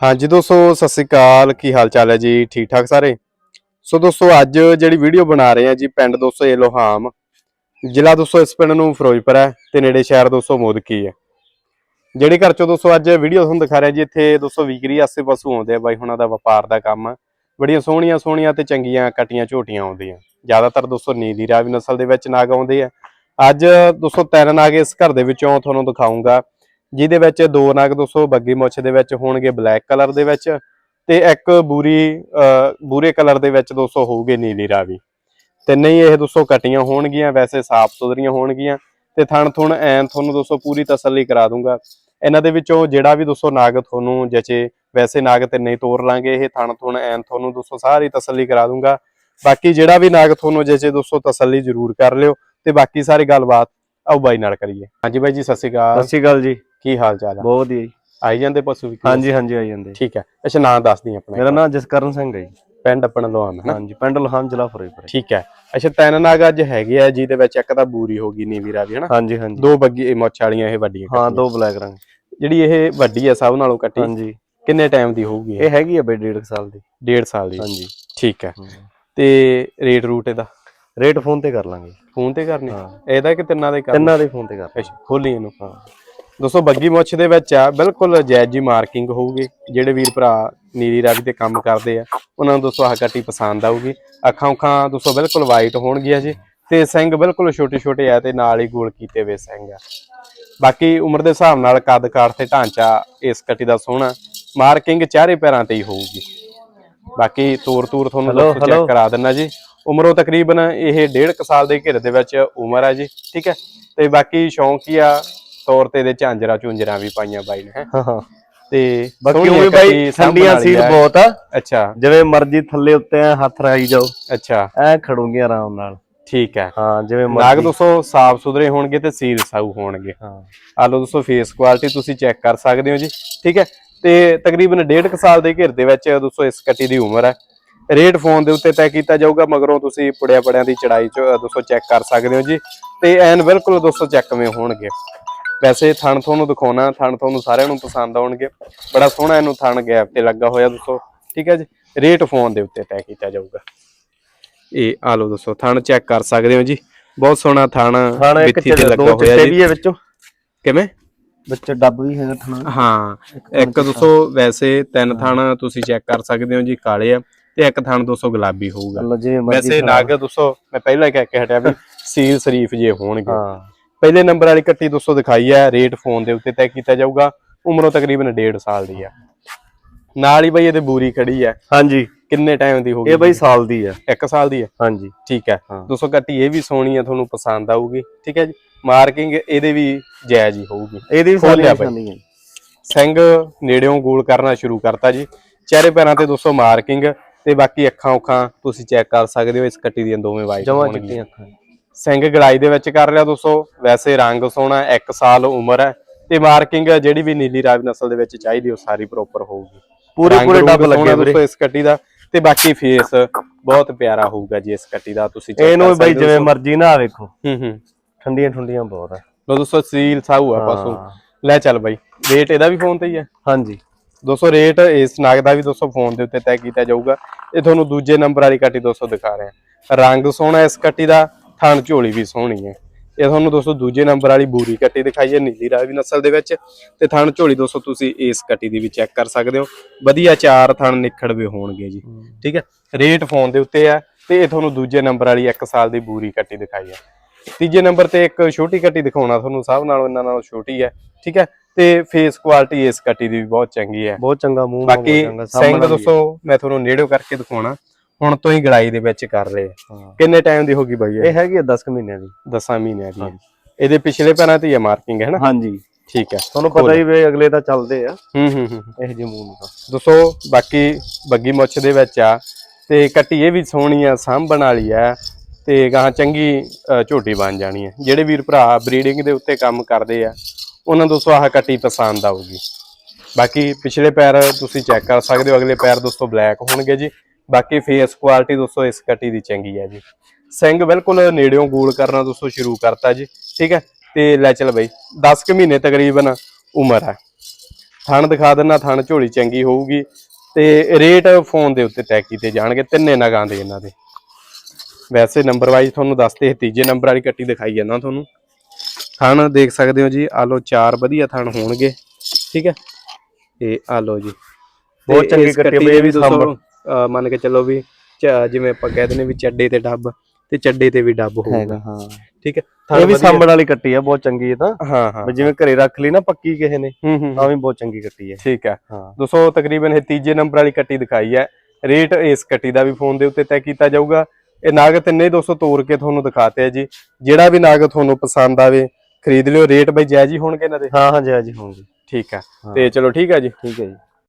ਹਾਂਜੀ ਦੋਸਤੋ, ਸਤਿ ਸ੍ਰੀ ਅਕਾਲ। ਕੀ ਹਾਲ ਚਾਲ ਹੈ ਜੀ? ਠੀਕ ਠਾਕ ਸਾਰੇ? ਸੋ ਦੋਸਤੋ, ਅੱਜ ਜਿਹੜੀ ਵੀਡੀਓ ਬਣਾ ਰਹੇ ਆ ਜੀ, ਪਿੰਡ ਦੋਸਤੋ ਇਹ ਲੋਹਾਮ। ਜ਼ਿਲ੍ਹਾ ਦੋਸਤੋ ਇਸ ਪਿੰਡ ਨੂੰ ਫਿਰੋਜ਼ਪੁਰ ਹੈ ਤੇ ਨੇੜੇ ਸ਼ਹਿਰ ਦੋਸਤੋ ਮੋਦਕੀ ਹੈ। ਜਿਹੜੇ ਘਰ ਚੋਂ ਦੋਸਤੋ ਅੱਜ ਵੀਡੀਓ ਤੁਹਾਨੂੰ ਦਿਖਾ ਰਿਹਾ ਜੀ, ਇੱਥੇ ਦੋਸਤੋ ਵਿਕਰੀ ਆਸੇ ਪਸ਼ੂ ਆਉਂਦੇ ਆ ਬਾਈ ਹੁਣਾਂ ਦਾ ਵਪਾਰ ਦਾ ਕੰਮ। ਆ ਬੜੀਆਂ ਸੋਹਣੀਆਂ ਸੋਹਣੀਆਂ ਤੇ ਚੰਗੀਆਂ ਕਟੀਆਂ ਝੋਟੀਆਂ ਆਉਂਦੀਆਂ। ਜ਼ਿਆਦਾਤਰ ਦੋਸਤੋ ਨੀਲੀ ਰਾਵੀ ਨਸਲ ਦੇ ਵਿੱਚ ਨਾਗ ਆਉਂਦੇ ਆ। ਅੱਜ ਦੋਸਤੋ ਤਿੰਨ ਨਾਗ ਇਸ ਘਰ ਦੇ ਵਿੱਚੋਂ ਤੁਹਾਨੂੰ ਦਿਖਾਉਂਗਾ ਜਿਹਦੇ ਵਿੱਚ ਦੋ ਨਗ ਦੋਸਤੋ ਬੱਗੀ ਮੁੱਛ ਦੇ ਵਿੱਚ ਹੋਣਗੇ ਬਲੈਕ ਕਲਰ ਦੇ ਵਿੱਚ ਤੇ ਇੱਕ ਬੂਰੀ ਅਹ, ਬੂਰੇ ਕਲਰ ਦੇ ਵਿੱਚ ਦੋਸਤੋ ਹੋਊਗੇ ਨੀਲੀ ਰਾਵੀ। ਤਿੰਨੇ ਹੀ ਇਹ ਦੋਸਤੋ ਕਟੀਆਂ ਹੋਣਗੀਆਂ ਵੈਸੇ ਸਾਫ਼ ਸੁਥਰੀਆਂ ਹੋਣਗੀਆਂ। ਤੇ ਥਣ ਥੁਣ ਐਨ ਤੁਹਾਨੂੰ ਦੋਸਤੋ ਪੂਰੀ ਤਸੱਲੀ ਕਰਾ ਦੂੰਗਾ। ਇਹਨਾਂ ਦੇ ਵਿੱਚੋਂ ਜਿਹੜਾ ਵੀ ਦੋਸਤੋ ਨਾਗ ਤੁਹਾਨੂੰ ਜਚੇ ਵੈਸੇ ਨਾਗ ਤੇ ਨਹੀਂ ਤੋਰ ਲਾਂਗੇ ਇਹ ਥਣ ਥੁਣ ਐਨ ਤੁਹਾਨੂੰ ਦੋਸਤੋ ਸਾਰੀ ਤਸੱਲੀ ਕਰਾ ਦੂੰਗਾ। ਬਾਕੀ ਜਿਹੜਾ ਵੀ ਨਾਗ ਤੁਹਾਨੂੰ ਜਚੇ ਦੋਸਤੋ ਤਸੱਲੀ ਜ਼ਰੂਰ ਕਰ ਲਿਓ। ਤੇ ਬਾਕੀ ਸਾਰੀ ਗੱਲਬਾਤ ਆਓ ਬਾਈ ਨਾਲ ਕਰੀਏ। ਹਾਂਜੀ ਬਾਈ ਜੀ ਸਤਿ ਸ਼੍ਰੀ ਅਕਾਲ। ਸਤਿ ਸ਼੍ਰੀ ਅਕਾਲ ਜੀ। ਕੀ ਹਾਲ ਚਾਲ ਆ? ਬਹੁਤ ਵਧੀਆ ਜੀ। ਆਈ ਜਾਂਦੇ ਪਸ਼ੂ ਵੀ ਹਾਂਜੀ ਹਾਂਜੀ ਆਈ ਜਾਂਦੇ। ਠੀਕ ਹੈ। ਅੱਛਾ ਨਾਂ ਦੱਸ ਦੀ ਆਪਣਾ ਮੇਰਾ ਨਾਮ ਜਸਕਰਨ ਸਿੰਘ ਹੈ ਜੀ। ਪਿੰਡ ਆਪਣਾ ਲੋਹਾਮ ਹੈ ਹਾਂਜੀ ਪਿੰਡ ਲਹਾਮ ਜ਼ਿਲ੍ਹਾ ਫਿਰੋਜ਼ਪੁਰ ਹੈ। ਠੀਕ ਹੈ। ਅੱਛਾ ਤਿੰਨ ਨਾਗ ਅੱਜ ਹੈਗੇ ਆ ਜਿਹਦੇ ਵਿੱਚ ਇੱਕ ਤਾਂ ਬੂਰੀ ਹੋਗੀ ਨੀਵੀ ਰਾਵੀ ਹੈ ਨਾ? ਹਾਂਜੀ ਹਾਂਜੀ। ਦੋ ਬੱਗੀ ਮੁੱਛ ਵਾਲੀਆਂ ਇਹ ਵੱਡੀਆਂ ਹਾਂ। ਦੋ ਬਲੈਕ ਰੰਗ। ਜਿਹੜੀ ਇਹ ਵੱਡੀ ਹੈ ਸਭ ਨਾਲੋਂ ਕੱਟੀ। ਹਾਂਜੀ। ਕਿੰਨੇ ਟਾਈਮ ਦੀ ਹੋਊਗੀ ਇਹ? ਹੈਗੀ ਆ ਬਈ 1.5 ਸਾਲ ਦੀ। ਡੇਢ ਸਾਲ ਦੀ। ਹਾਂਜੀ। ਠੀਕ ਹੈ। ਤੇ ਰੇਟ ਰੂਟ ਇਹਦਾ? ਰੇਟ ਫੋਨ ਤੇ ਕਰ ਲਾਂਗੇ। ਫੋਨ ਤੇ ਕਰਨੀ? ਹਾਂ। ਇਹਦਾ ਕਿ ਤਿੰਨਾਂ ਦੇ ਕਰਨਾ? ਤਿੰਨਾਂ ਦੇ ਫੋਨ ਤੇ ਕਰ ਅੱਛਾ ਖੋਲੀ ਇਹਨੂੰ। ਹਾਂ। ਦੋਸਤੋ ਬੱਗੀ ਮੁੱਛ ਦੇ ਵਿੱਚ ਆ ਬਿਲਕੁਲ ਜਾਇਜ਼ ਜੀ ਮਾਰਕਿੰਗ ਹੋਊਗੀ ਜਿਹੜੇ ਵੀਰ ਭਰਾ ਨੀਲੀ ਰਾਵੀ ਤੇ ਕੰਮ ਕਰਦੇ ਆ ਉਹਨਾਂ ਨੂੰ ਦੋਸਤੋ ਆਹ ਕੱਟੀ ਪਸੰਦ ਆਊਗੀ। ਅੱਖਾਂ ਉਖਾਂ ਦੋਸਤੋ ਬਿਲਕੁਲ ਵਾਈਟ ਹੋਣਗੀਆਂ ਜੀ ਤੇ ਸਿੰਘ ਬਿਲਕੁਲ ਛੋਟੇ ਛੋਟੇ ਆ ਤੇ ਨਾਲ ਹੀ ਗੋਲ ਕੀਤੇ ਵੇ ਸਿੰਘ ਆ। ਬਾਕੀ ਉਮਰ ਦੇ ਹਿਸਾਬ ਨਾਲ ਕੱਦ ਕਾਠ ਤੇ ਢਾਂਚਾ ਇਸ ਕੱਟੀ ਦਾ ਸੋਹਣਾ ਮਾਰਕਿੰਗ ਚਾਰੇ ਪੈਰਾਂ ਤੇ ਹੀ ਹੋਊਗੀ। ਬਾਕੀ ਤੂਰ ਤੂਰ ਤੁਹਾਨੂੰ ਦੋਸਤੋ ਚੈੱਕ. ਕਰਾ ਦਿੰਨਾ ਜੀ। ਉਮਰੋਂ ਤਕਰੀਬਨ ਇਹ ਡੇਢ ਕੁ ਸਾਲ ਦੇ ਘਿਰ ਦੇ ਵਿੱਚ ਉਮਰ ਹੈ ਜੀ ਠੀਕ ਹੈ? ਤੇ ਬਾਕੀ ਸ਼ੌਂਕ ਹੀ ਆ ਤੌਰ ਤੇ ਇਹਦੇ ਝਾਂਜਰਾ ਝੁੰਜਰਾ ਵੀ ਪਾਈਆਂ ਬਾਈ ਨੇ ਹੈਂ। ਤੇ ਬਾਕੀ ਉਹ ਬਾਈ ਠੰਡੀਆਂ ਆ। ਬਹੁਤ ਆ। ਅੱਛਾ। ਜਿਵੇਂ ਮਰਜ਼ੀ ਥੱਲੇ ਉੱਤੇ ਹੱਥ ਰਾਈ ਜਾਓ। ਅੱਛਾ। ਐ ਖੜੂਗੀਆਂ ਆਰਾਮ ਨਾਲ। ਠੀਕ ਹੈ। ਹਾਂ ਜਿਵੇਂ ਨਾਗ ਦੋਸਤੋ ਸਾਫ਼ ਸੁਥਰੇ ਹੋਣਗੇ ਤੇ ਸੀਲ ਸਾਊ ਹੋਣਗੇ। ਹਾਂ। ਆ ਲਓ ਦੋਸਤੋ ਫੇਸ ਕੁਆਲਿਟੀ ਤੁਸੀਂ ਚੈੱਕ ਕਰ ਸਕਦੇ ਹੋ ਜੀ। ਠੀਕ ਹੈ। ਤੇ ਤਕਰੀਬਨ ਡੇਢ ਕੁ ਸਾਲ ਦੇ ਘਿਰ ਦੇ ਵਿੱਚ ਦੋਸਤੋ ਇਸ ਕੱਟੀ ਦੀ ਉਮਰ ਹੈ। ਰੇਟ ਫੋਨ ਦੇ ਉੱਤੇ ਤੈਅ ਕੀਤਾ ਜਾਊਗਾ ਮਗਰੋਂ ਤੁਸੀਂ ਪੁੜਿਆ ਪੜਿਆਂ ਦੀ ਚੜਾਈ ਚ ਅ, ਦੋਸਤੋ ਚੈੱਕ ਕਰ ਸਕਦੇ ਹੋ ਜੀ। ਤੇ ਐਨ ਬਿਲਕੁਲ ਦੋਸਤੋ ਚੱਕਵੇਂ ਹੋਣਗੇ। ਵੈਸੇ ਥਣ ਤੁਹਾਨੂੰ ਦਿਖਾਉਣਾ ਥਣ ਤੁਹਾਨੂੰ ਸਾਰਿਆਂ ਨੂੰ ਪਸੰਦ ਆਉਣਗੇ। ਬੜਾ ਸੋਹਣਾ ਇਹਨੂੰ ਥਣ ਗੈਪ ਤੇ ਲੱਗਾ ਹੋਇਆ ਦੋਸਤੋ ਠੀਕ ਹੈ ਜੀ? ਰੇਟ ਫੋਨ ਦੇ ਉੱਤੇ ਤੈਅ ਕੀਤਾ ਜਾਊਗਾ। ਇਹ ਆ ਲਓ ਦੋਸਤੋ ਥਣ ਚੈੱਕ ਕਰ ਸਕਦੇ ਹੋ ਜੀ? ਬਹੁਤ ਸੋਹਣਾ ਥਣ ਵਿੱਥੀ ਤੇ ਲੱਗਾ ਹੋਇਆ ਜੀ। ਵੀ ਹੈ ਵਿੱਚੋਂ। ਕਿਵੇਂ? ਵਿੱਚ ਡੱਬ ਵੀ ਹੈਗਾ ਥਣਾ। ਹਾਂ ਇੱਕ ਦੋਸਤੋ ਵੈਸੇ ਤਿੰਨ ਥਣ ਤੁਸੀਂ ਚੈੱਕ ਕਰ ਸਕਦੇ ਹੋ ਜੀ ਕਾਲੇ ਆ। ਤੇ ਇੱਕ ਥਣ ਦੋਸਤੋ ਗੁਲਾਬੀ ਹੋਊਗਾ। ਵੈਸੇ। ਨਾਗ ਦੋਸਤੋ ਮੈਂ ਪਹਿਲਾਂ ਕਹਿ ਕੇ ਹਟਿਆ ਵੀ ਸੀਲ ਸ਼ਰੀਫ ਜੇ ਹੋਣਗੇ। ਹਾਂ। ਪਹਿਲੇ ਨੰਬਰ ਵਾਲੀ ਕੱਟੀ ਦੋਸਤੋ ਦਿਖਾਈ ਹੈ ਰੇਟ ਫੋਨ ਦੇ ਉੱਤੇ ਤੈਅ ਕੀਤਾ ਜਾਊਗਾ ਉਮਰੋਂ ਤਕਰੀਬਨ 1.5 ਸਾਲ ਦੀ ਆ ਨਾਲ ਹੀ ਬਈ ਇਹਦੇ ਬੂਰੀ ਖੜੀ ਹੈ। ਹਾਂਜੀ। ਕਿੰਨੇ ਟਾਈਮ ਦੀ ਹੋਊਗੀ ਇਹ ਬਈ ਸਾਲ ਦੀ ਆ 1 ਸਾਲ ਦੀ ਹੈ? ਹਾਂਜੀ। ਠੀਕ ਹੈ। ਹਾਂ। ਦੋਸਤੋ ਕੱਟੀ ਇਹ ਵੀ ਸੋਹਣੀ ਹੈ ਤੁਹਾਨੂੰ ਪਸੰਦ ਆਊਗੀ। ਠੀਕ ਹੈ ਜੀ। ਮਾਰਕਿੰਗ ਇਹਦੇ ਵੀ ਜਾਇਜ਼ ਹੀ ਹੋਊਗੀ। ਇਹਦੀ ਵੀ ਬਾਈ। ਨਿਸ਼ਾਨੀ ਹੈ ਸਿੰਘ ਨੇੜਿਓਂ ਗੋਲ ਕਰਨਾ ਸ਼ੁਰੂ ਕਰਤਾ ਜੀ। ਚਿਹਰੇ ਪੈਰਾਂ ਤੇ ਦੋਸਤੋ ਮਾਰਕਿੰਗ ਤੇ ਬਾਕੀ ਅੱਖਾਂ ਉਖਾਂ ਤੁਸੀਂ ਚੈੱਕ ਕਰ ਸਕਦੇ ਹੋ ਇਸ ਕੱਟੀ ਦੀਆਂ ਦੋਵੇਂ ਵਾਈਟ ਜਮਾ ਚਿੱਟੀਆਂ ਅੱਖਾਂ ਸਿੰਘ ਗੜਾਈ ਦੇ ਵਿੱਚ ਕਰ ਲਿਆ ਦੋਸਤੋ। ਵੈਸੇ ਰੰਗ ਸੋਹਣਾ 1 ਸਾਲ ਉਮਰ ਹੈ ਤੇ ਮਾਰਕਿੰਗ ਜਿਹੜੀ ਵੀ ਨੀਲੀ ਰਾਵੀ ਨਸਲ ਦੇ ਵਿੱਚ ਚਾਹੀਦੀ ਉਹ ਸਾਰੀ ਪ੍ਰੋਪਰ ਹੋਊਗੀ। ਪੂਰੇ ਪੂਰੇ ਡੱਬ ਲੱਗੇ ਵੀਰੇ। ਦੋਸਤੋ ਇਸ ਕੱਟੀ ਦਾ ਤੇ ਬਾਕੀ ਫੇਸ ਬਹੁਤ ਪਿਆਰਾ ਹੋਊਗਾ ਜੀ ਇਸ ਕੱਟੀ ਦਾ ਤੁਸੀਂ ਇਹਨੂੰ ਬਾਈ ਜਿਵੇਂ ਮਰਜ਼ੀ ਨਾ ਵੇਖੋ ਹੂੰ ਹੂੰ। ਠੰਡੀਆਂ ਠੰਡੀਆਂ ਬਹੁਤ ਆ ਲੋ ਦੋਸਤੋ ਸੀਲ ਸਾਊ ਆ ਪਸ਼ੂ। ਲੈ ਚੱਲ ਬਾਈ ਰੇਟ ਇਹਦਾ ਵੀ ਫੋਨ ਤੇ ਹੀ ਹੈ। ਹਾਂਜੀ। ਦੋਸਤੋ ਰੇਟ ਇਸ ਨਾਗ ਦਾ ਵੀ ਦੋਸਤੋ ਫੋਨ ਦੇ ਉੱਤੇ ਤੈਅ ਕੀਤਾ ਜਾਊਗਾ। ਇਹ ਤੁਹਾਨੂੰ ਦੂਜੇ ਨੰਬਰ ਵਾਲੀ ਕੱਟੀ ਦੋਸਤੋ ਦਿਖਾ ਰਹੇ। ਹਾਂ ਰੰਗ ਸੋਹਣਾ ਇਸ ਕੱਟੀ ਦਾ ਥਣ ਝੋਲੀ ਵੀ ਸੋਹਣੀ ਹੈ। ਇਹ ਤੁਹਾਨੂੰ ਦੋਸਤੋ ਦੂਜੇ ਨੰਬਰ ਵਾਲੀ ਬੂਰੀ ਕੱਟੀ ਦਿਖਾਈ ਹੈ ਨੀਲੀ ਰਾਵੀ ਨਸਲ ਦੇ ਵਿੱਚ। ਤੇ ਥਣ ਝੋਲੀ ਦੋਸਤੋ ਤੁਸੀਂ ਇਸ ਕੱਟੀ ਦੀ ਵੀ ਚੈੱਕ ਕਰ ਸਕਦੇ ਹੋ। ਵਧੀਆ ਚਾਰ ਥਣ ਨਿਖੜਵੇ ਹੋਣਗੇ ਜੀ। ਠੀਕ ਹੈ ਰੇਟ ਫੋਨ ਦੇ ਉੱਤੇ ਹੈ ਤੇ ਇਹ ਤੁਹਾਨੂੰ ਦੂਜੇ ਨੰਬਰ ਵਾਲੀ 1 ਸਾਲ ਦੀ ਬੂਰੀ ਕੱਟੀ ਦਿਖਾਈ ਹੈ। ਤੀਜੇ ਨੰਬਰ ਤੇ ਇੱਕ ਛੋਟੀ ਕੱਟੀ ਦਿਖਾਉਣਾ ਤੁਹਾਨੂੰ ਸਭ ਨਾਲੋਂ ਇਹਨਾਂ ਨਾਲੋਂ ਛੋਟੀ ਹੈ। ਠੀਕ ਹੈ ਤੇ ਫੇਸ ਕੁਆਲਿਟੀ ਇਸ ਕੱਟੀ ਦੀ ਵੀ ਬਹੁਤ ਚੰਗੀ ਹੈ। ਬਹੁਤ ਚੰਗਾ ਮੂੰਹ ਬਹੁਤ ਬਾਕੀ ਚੰਗਾ ਸਿੰਘ ਦੋਸਤੋ ਮੈਂ ਤੁਹਾਨੂੰ ਨੇੜਿਓਂ ਕਰਕੇ ਦਿਖਾਉਣਾ। ਹੁਣ ਤੋਂ ਹੀ ਗੜਾਈ ਦੇ ਵਿੱਚ ਕਰ ਰਹੇ ਆ। ਕਿੰਨੇ ਟਾਈਮ ਦੀ ਹੋਗੀ ਬਾਈ ਇਹ? ਹੈਗੀ ਆ 10 ਕੁ ਮਹੀਨਿਆਂ ਦੀ। 10 ਮਹੀਨਿਆਂ ਦੀ। ਇਹਦੇ ਪਿਛਲੇ ਪੈਰਾਂ ਤੇ ਹੀ ਮਾਰਕਿੰਗ ਹੈ ਨਾ? ਹਾਂਜੀ। ਠੀਕ ਹੈ ਤੁਹਾਨੂੰ ਪਤਾ ਹੀ ਵੇ ਅਗਲੇ ਤਾਂ ਚੱਲਦੇ ਆ। ਹੂੰ ਹੂੰ ਹੂੰ ਇਹ ਜਿਹੇ ਮੂੰਹ ਨੂੰ ਤਾਂ। ਦੋਸਤੋ ਬਾਕੀ ਬੱਗੀ ਮੁੱਛ ਦੇ ਵਿੱਚ ਆ ਤੇ ਕੱਟੀ ਇਹ ਵੀ ਸੋਹਣੀ ਆ ਸਾਂਭਣ ਵਾਲੀ ਆ ਤੇ ਗਾਂ ਚੰਗੀ ਝੋਟੀ ਬਣ ਜਾਣੀ ਹੈ ਜਿਹੜੇ ਵੀਰ ਭਰਾ ਬਰੀਡਿੰਗ ਦੇ ਉੱਤੇ ਕੰਮ ਕਰਦੇ ਆ ਉਹਨਾਂ ਦੋਸਤੋ ਆਹ ਕੱਟੀ ਪਸੰਦ ਆਊਗੀ। ਬਾਕੀ ਪਿਛਲੇ ਪੈਰ ਤੁਸੀਂ ਚੈੱਕ ਕਰ ਸਕਦੇ ਹੋ ਅਗਲੇ ਪੈਰ ਦੋਸਤੋ ਬਲੈਕ ਹੋਣਗੇ ਜੀ। ਬਾਕੀ ਫੇਸ ਕੁਆਲਿਟੀ ਦੋਸਤੋ ਇਸ ਕੱਟੀ ਦੀ ਚੰਗੀ ਹੈ ਜੀ। ਸਿੰਘ ਬਿਲਕੁਲ ਨੇੜਿਓਂ ਗੋਲ ਕਰਨਾ ਦੋਸਤੋ ਸ਼ੁਰੂ ਕਰਤਾ ਜੀ ਠੀਕ ਹੈ? ਤੇ ਲੈ ਚੱਲ ਬਈ 10 ਕੁ ਮਹੀਨੇ ਤਕਰੀਬਨ ਉਮਰ ਹੈ। ਥਣ ਦਿਖਾ ਦਿੰਨਾ ਥਣ ਝੋਲੀ ਚੰਗੀ ਹੋਊਗੀ। ਤੇ ਰੇਟ ਫੋਨ ਦੇ ਉੱਤੇ ਤੈਅ ਕੀਤੇ ਜਾਣਗੇ ਤਿੰਨੇ ਨਗਾਂ ਦੇ ਇਹਨਾਂ ਦੇ। ਵੈਸੇ ਨੰਬਰ ਵਾਈਜ਼ ਤੁਹਾਨੂੰ ਦੱਸਦੇ ਤੀਜੇ ਨੰਬਰ ਵਾਲੀ ਕੱਟੀ ਦਿਖਾਈ ਜਾਂਦਾ ਤੁਹਾਨੂੰ। ਥਣ ਦੇਖ ਸਕਦੇ ਹੋ ਜੀ ਆ ਲੋ ਚਾਰ ਵਧੀਆ ਥਣ ਹੋਣਗੇ ਠੀਕ ਹੈ? ਤੇ ਆ ਲੋ ਜੀ ਬਹੁਤ ਚੰਗੀ ਕੱਟੀ ਬਈ, ਇਹ ਵੀ ਦੋਸਤੋ, ਮੰਨ ਕੇ ਚੱਲੋ ਵੀ ਚ- ਜਿਵੇਂ ਆਪਾਂ ਕਹਿ ਦਿੰਦੇ ਵੀ ਚੱਡੇ ਤੇ ਡੱਬ ਤੇ ਚੱਡੇ ਤੇ ਵੀ ਡੱਬ ਹੋਊਗਾ। ਹਾਂ। ਠੀਕ ਹੈ? ਇਹ ਵੀ ਵਧੀਆ। ਸਾਂਭਣ ਵਾਲੀ ਕੱਟੀ ਆ ਬਹੁਤ ਚੰਗੀ ਹੈ ਤਾਂ। ਹਾਂ ਹਾਂ। ਵੀ ਜਿਵੇਂ ਘਰੇ ਰੱਖ ਲਈ ਨਾ ਪੱਕੀ ਕਿਸੇ ਨੇ ਹੂੰ ਹੂੰ ਤਾਂ ਵੀ ਬਹੁਤ ਚੰਗੀ ਕੱਟੀ ਹੈ। ਠੀਕ ਹੈ। ਹਾਂ। ਦੋਸਤੋ ਤਕਰੀਬਨ ਇਹ ਤੀਜੇ ਨੰਬਰ ਵਾਲੀ ਕੱਟੀ ਦਿਖਾਈ ਹੈ। ਰੇਟ ਇਸ ਕੱਟੀ ਦਾ ਵੀ ਫੋਨ ਦੇ ਉੱਤੇ ਤੈਅ ਕੀਤਾ ਜਾਊਗਾ। ਇਹ ਨਾਗ ਤਿੰਨੇ ਦੋਸਤੋ ਤੋੜ ਕੇ ਤੁਹਾਨੂੰ ਦਿਖਾਤੇ ਆ ਜੀ। ਜਿਹੜਾ ਵੀ ਨਾਗ ਤੁਹਾਨੂੰ ਪਸੰਦ ਆਵੇ ਖਰੀਦ ਲਿਓ। ਰੇਟ ਬਈ ਜਾਇਜ਼ ਹੀ ਹੋਣਗੇ ਇਹਨਾਂ ਦੇ? ਹਾਂ ਹਾਂ ਜੀ ਜੀ ਹੋਣਗੇ। ਠੀਕ ਹੈ। ਹਾਂ। ਤੇ ਚਲੋ ਠੀਕ ਹੈ ਜੀ। ਠੀਕ ਹੈ ਜੀ।